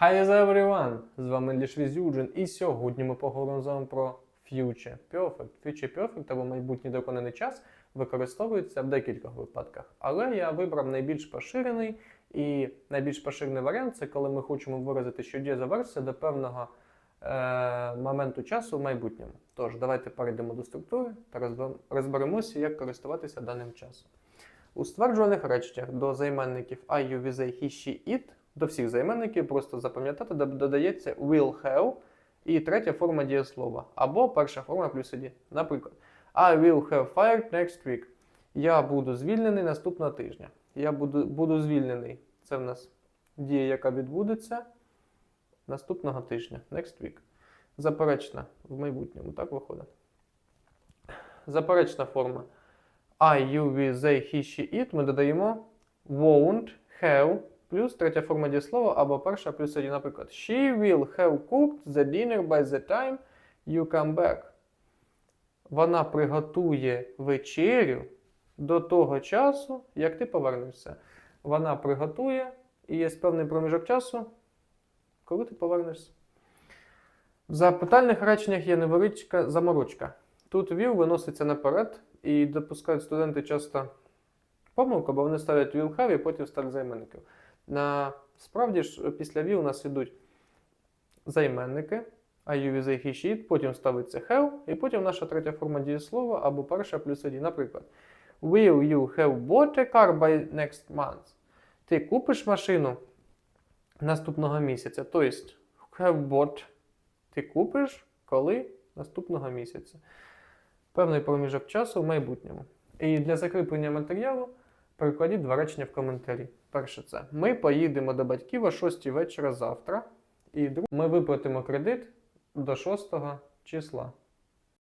Hi everyone! З вами English with І сьогодні ми поговоримо з вами про Future Perfect. Future Perfect або майбутній доконаний час використовується в декількох випадках. Але я вибрав найбільш поширений і найбільш поширений варіант це коли ми хочемо виразити, що дія завершиться до певного е, моменту часу в майбутньому. Тож, давайте перейдемо до структури та розберемося, як користуватися даним часом. У стверджуваних реченнях до займенників I, you, they, he, she, it, до всіх займенників просто запам'ятати дод- додається will have і третя форма дієслова, або перша форма плюс ID. Наприклад, I will have fired next week. Я буду звільнений наступного тижня. Я буду, буду звільнений. Це в нас дія, яка відбудеться наступного тижня. Next week. Заперечна в майбутньому, так виходить. Заперечна форма. I, you, we, they, he, she, it ми додаємо won't, have, плюс третя форма дієслова або перша плюс один. Наприклад, she will have cooked the dinner by the time you come back. Вона приготує вечерю до того часу, як ти повернешся. Вона приготує, і є певний проміжок часу, коли ти повернешся. В запитальних реченнях є невеличка заморочка. Тут will виноситься наперед, і допускають студенти часто помилку, бо вони ставлять will have і потім ставлять займенників. Насправді ж, після will у нас йдуть займенники, а you, they, he, she, потім ставиться have, і потім наша третя форма дієслова або перша плюс один. Наприклад, Will you have bought a car by next month? Ти купиш машину наступного місяця. Тобто, have bought ти купиш коли наступного місяця. Певний проміжок часу в майбутньому. І для закріплення матеріалу перекладіть два речення в коментарі. Перше це ми поїдемо до батьків о 6 вечора завтра. І друге, ми виплатимо кредит до 6 числа.